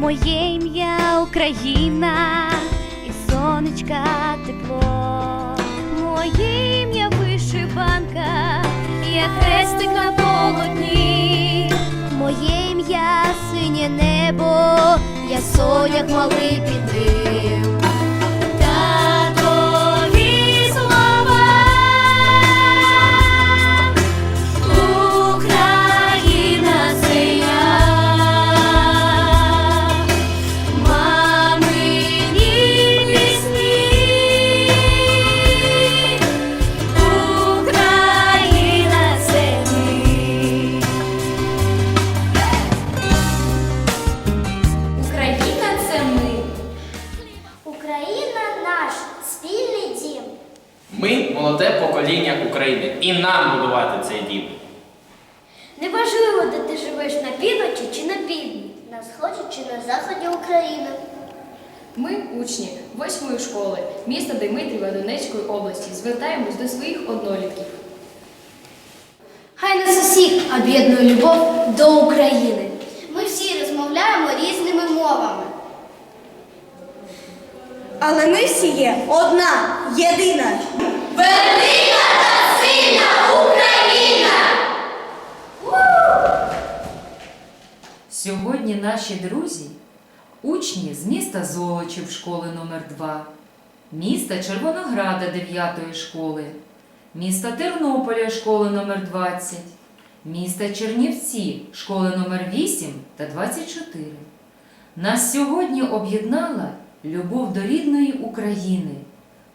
Моє ім'я Україна і сонечка тепло. Моє ім'я вишиванка, я хрестик на полотні. Моє ім'я синє небо, я соняк малий під ним. Молоде покоління України, і нам будувати цей дім. Неважливо, де ти живеш на півночі чи на півдні, на сході чи на заході України. Ми, учні восьмої школи міста Димитріва Донецької області, звертаємось до своїх однолітків. Хай нас усіх об'єднує любов до України. Ми всі розмовляємо різними мовами. Але ми всі є одна, єдина. Сьогодні наші друзі учні з міста Золочів школи номер 2 міста Червонограда 9 школи, міста Тернополя школи номер 20 міста Чернівці школи номер 8 та 24. Нас сьогодні об'єднала любов до рідної України,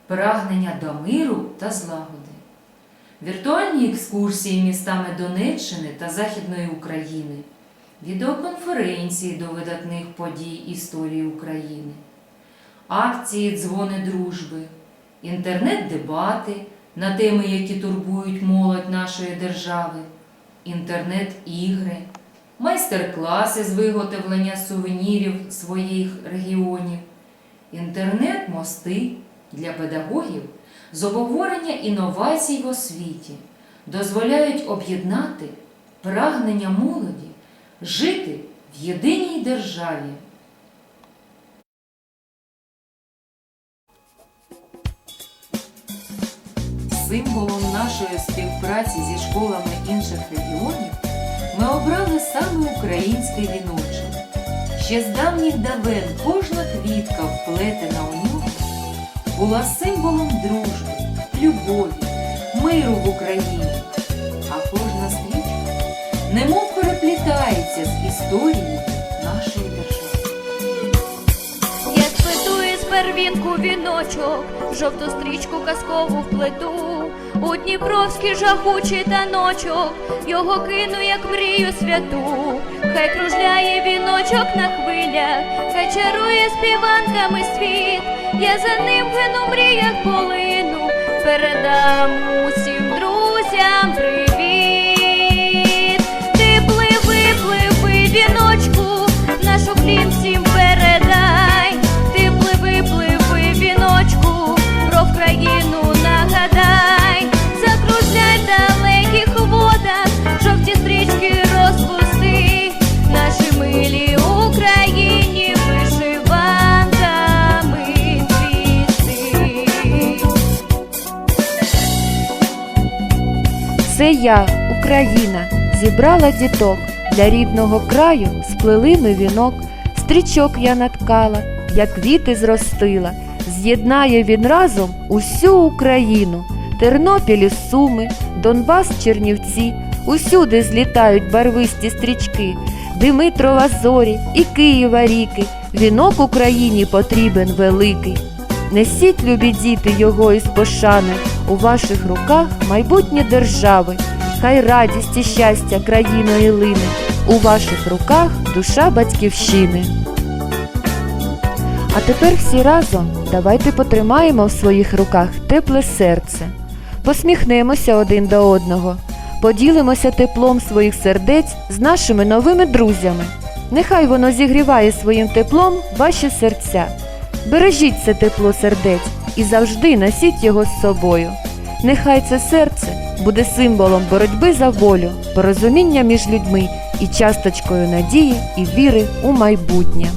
прагнення до миру та злагоди. Віртуальні екскурсії містами Донеччини та Західної України, відеоконференції до видатних подій історії України, акції Дзвони дружби, інтернет-дебати на теми, які турбують молодь нашої держави, інтернет-ігри, майстер-класи з виготовлення сувенірів своїх регіонів, інтернет-мости для педагогів з обговорення інновацій в освіті дозволяють об'єднати прагнення молоді жити в єдиній державі. Символом нашої співпраці зі школами інших регіонів ми обрали саме український віночок. Ще з давніх давен кожна квітка, вплетена у нього, була символом дружби, любові, миру в Україні, а кожна стрічка немов переплітається з історією нашої держави. Я сплету із первінку віночок, жовту стрічку казкову вплету. У Дніпровський жахучий таночок, його кину, як мрію святу. Хай кружляє віночок на хвилях, хай чарує співанками світ. Я за ним гину мріях полину, передам усім друзям привіт. Це я, Україна, зібрала діток. Для рідного краю, сплели ми вінок, стрічок я наткала, як квіти зростила, з'єднає він разом усю Україну, Тернопіль і Суми, Донбас, Чернівці, усюди злітають барвисті стрічки, Димитрова зорі і Києва ріки, вінок Україні потрібен великий. Несіть, любі діти, його із пошани, у ваших руках майбутнє держави, хай радість і щастя країною лине, у ваших руках душа батьківщини. А тепер всі разом давайте потримаємо в своїх руках тепле серце, посміхнемося один до одного, поділимося теплом своїх сердець з нашими новими друзями. Нехай воно зігріває своїм теплом ваші серця. Бережіть це тепло сердець і завжди носіть його з собою. Нехай це серце буде символом боротьби за волю, порозуміння між людьми і часточкою надії і віри у майбутнє.